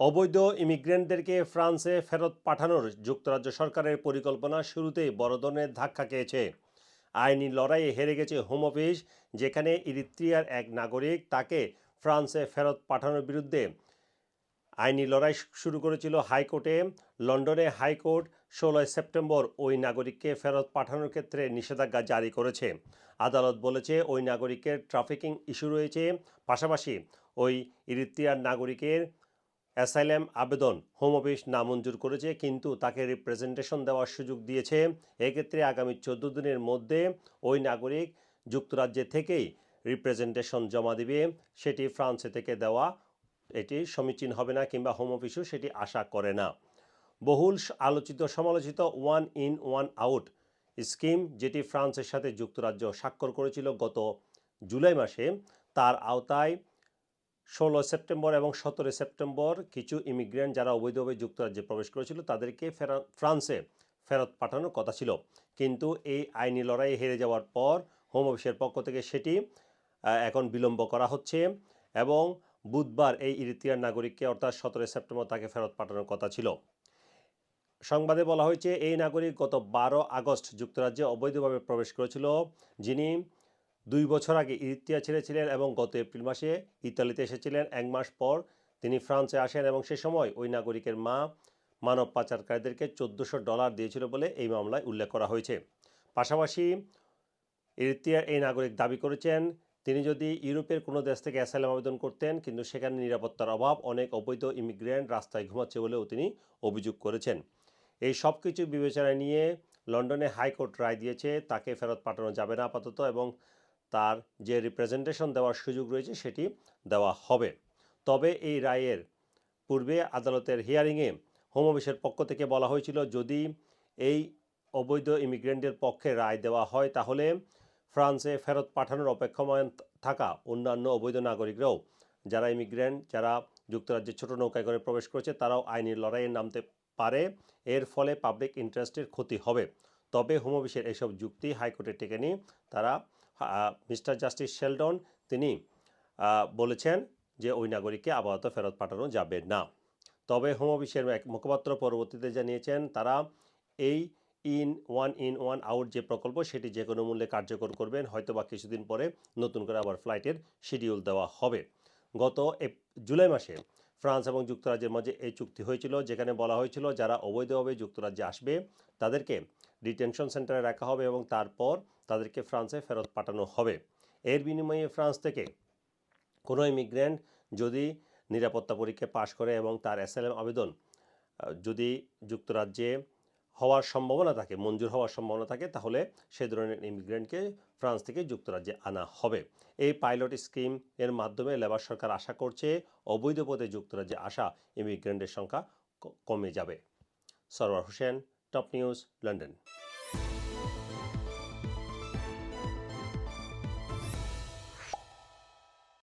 অবৈধ ইমিগ্রেন্টদেরকে ফ্রান্সে ফেরত পাঠানোর যুক্তরাজ্য সরকারের পরিকল্পনা শুরুতেই বড় ধরনের ধাক্কা খেয়েছে। আইনি লড়াইয়ে হেরে গেছে হোম অফিস, যেখানে ইরিত্রিয়ার এক নাগরিক তাকে ফ্রান্সে ফেরত পাঠানোর বিরুদ্ধে আইনি লড়াই শুরু করেছিল হাইকোর্টে। লন্ডনে হাইকোর্ট ষোলোই সেপ্টেম্বর ওই নাগরিককে ফেরত পাঠানোর ক্ষেত্রে নিষেধাজ্ঞা জারি করেছে। আদালত বলেছে, ওই নাগরিকের ট্রাফিকিং ইস্যু রয়েছে। পাশাপাশি ওই ইরিত্রিয়ার নাগরিকের অ্যাসাইলেম আবেদন হোম অফিস নামঞ্জুর করেছে, কিন্তু তাকে রিপ্রেজেন্টেশন দেওয়ার সুযোগ দিয়েছে। এক্ষেত্রে আগামী চোদ্দ দিনের মধ্যে ওই নাগরিক যুক্তরাজ্যে থেকেই রিপ্রেজেন্টেশন জমা দিবে। সেটি ফ্রান্সে থেকে দেওয়া, এটি সমীচীন হবে না কিংবা হোম অফিসও সেটি আশা করে না। বহুল আলোচিত, সমালোচিত one in one out scheme যেটি ফ্রান্সের সাথে যুক্তরাজ্য স্বাক্ষর করেছিল গত জুলাই মাসে, তার আওতায় ষোলো সেপ্টেম্বর এবং সতেরো সেপ্টেম্বর কিছু ইমিগ্রেন্ট যারা অবৈধভাবে যুক্তরাজ্যে প্রবেশ করেছিল, তাদেরকে ফেরা, ফ্রান্সে ফেরত পাঠানোর কথা ছিল। কিন্তু এই আইনি লড়াই হেরে যাওয়ার পর হোম অফিসের পক্ষ থেকে সেটি এখন বিলম্ব করা হচ্ছে এবং বুধবার এই ইরিত্রিয়ার নাগরিককে অর্থাৎ সতেরো সেপ্টেম্বর তাকে ফেরত পাঠানোর কথা ছিল। সংবাদে বলা হয়েছে, এই নাগরিক গত বারো আগস্ট যুক্তরাজ্যে অবৈধভাবে প্রবেশ করেছিল, যিনি দুই বছর আগে ইরিত্রিয়া ছেড়েছিলেন এবং গত এপ্রিল মাসে ইতালিতে এসেছিলেন। এক মাস পর তিনি ফ্রান্সে আসেন এবং সে সময় ওই নাগরিকের মা মানব পাচারকারীদেরকে চোদ্দোশো ডলার দিয়েছিল বলে এই মামলায় উল্লেখ করা হয়েছে। পাশাপাশি ইরিত্রিয়ার এই নাগরিক দাবি করেছেন, তিনি যদি ইউরোপের কোনো দেশ থেকে অ্যাসাইলাম আবেদন করতেন, কিন্তু সেখানে নিরাপত্তার অভাব, অনেক অবৈধ ইমিগ্রেন্ট রাস্তায় ঘুমাচ্ছে বলেও তিনি অভিযোগ করেছেন। এই সব কিছু বিবেচনায় নিয়ে লন্ডনে হাইকোর্ট রায় দিয়েছে, তাকে ফেরত পাঠানো যাবে না আপাতত এবং তার যে রিপ্রেজেন্টেশন দেওয়ার সুযোগ রয়েছে সেটি দেওয়া হবে। তবে এই রায়ের পূর্বে আদালতের হিয়ারিংয়ে হোম অফিসের পক্ষ থেকে বলা হয়েছিল, যদি এই অবৈধ ইমিগ্রেন্টের পক্ষে রায় দেওয়া হয়, তাহলে ফ্রান্সে ফেরত পাঠানোর অপেক্ষমান থাকা অন্যান্য অবৈধ নাগরিকরাও, যারা ইমিগ্রেন্ট যারা যুক্তরাজ্যের ছোট নৌকায় করে প্রবেশ করেছে, তারাও আইনি লড়াইয়ে নামতে পারে। এর ফলে পাবলিক ইন্টারেস্টের ক্ষতি হবে। তবে হোম অফিসের এইসব যুক্তি হাইকোর্টে টেকেনি তারা মিস্টার জাস্টিস শেলডন তিনি বলেছেন যে ওই নাগরিককে আপাতত ফেরত পাঠানো যাবে না। তবে হোম অফিসের এক মুখপাত্র পরবর্তীতে জানিয়েছেন, তারা এই in one in one out যে প্রকল্প সেটি যে কোনো মূল্যে কার্যকর করবেন হয়তো বা কিছুদিন পরে নতুন করে আবার ফ্লাইটের শিডিউল দেওয়া হবে। গত জুলাই মাসে ফ্রান্স এবং যুক্তরাজ্যের মাঝে এই চুক্তি হয়েছিল, যেখানে বলা হয়েছিল যারা অবৈধভাবে যুক্তরাজ্যে আসবে, তাদেরকে ডিটেনশন সেন্টারে রাখা হবে এবং তারপর তাদেরকে ফ্রান্সে ফেরত পাঠানো হবে। এর বিনিময়ে ফ্রান্স থেকে কোনো ইমিগ্রেন্ট যদি নিরাপত্তা পরীক্ষা পাশ করে এবং তার এসএলএম আবেদন যদি যুক্তরাজ্যে হওয়ার সম্ভাবনা থাকে, মঞ্জুর হওয়ার সম্ভাবনা থাকে, তাহলে সে ধরনের ইমিগ্রেন্টকে ফ্রান্স থেকে যুক্তরাজ্যে আনা হবে। এই পাইলট স্কিম এর মাধ্যমে লেবার সরকার আশা করছে অবৈধ পথে যুক্তরাজ্যে আসা ইমিগ্রেন্টের সংখ্যা কমে যাবে। Sarwar Hossain top news London